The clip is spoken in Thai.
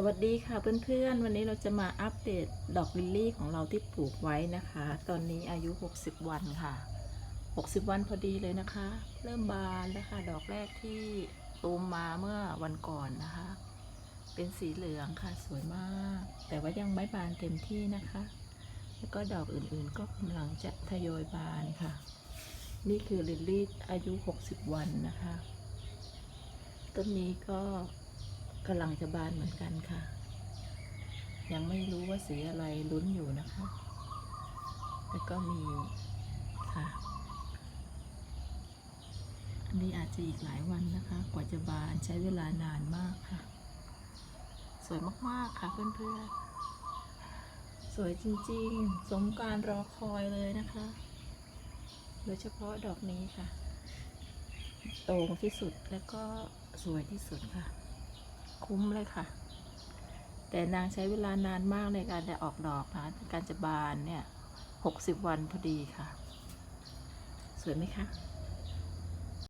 สวัสดีค่ะเพื่อนๆ วันนี้เราจะมาอัปเดตดอกลิลลี่ของเราที่ปลูกไว้นะคะ ตอนนี้อายุ 60 วันค่ะ 60 วันพอดีเลยนะคะ เริ่มบานแล้วค่ะ ดอกแรกที่ตูมมาเมื่อวันก่อนนะคะ เป็นสีเหลืองค่ะสวยมาก แต่ว่ายังไม่บานเต็มที่นะคะ แล้วก็ดอกอื่นๆก็กำลังจะทยอยบานค่ะ นี่คือลิลลี่อายุ 60 วันนะคะ ต้นนี้ก็ กำลังจะบานเหมือนกันค่ะ ยังไม่รู้ว่าสีอะไรลุ้นอยู่นะคะ แล้วก็มีค่ะ อันนี้อาจจะอีกหลายวันนะคะ กว่าจะบานใช้เวลานานมากค่ะ สวยมากๆค่ะเพื่อนๆ สวยจริงๆ สมการรอคอยเลยนะคะ โดยเฉพาะดอกนี้ค่ะ โตที่สุดแล้วก็สวยที่สุดค่ะ คุ้มเลยค่ะ แต่นางใช้เวลานานมากในการจะออกดอกนะการจะบานเนี่ยหกสิบวันพอดีค่ะ สวยไหมคะ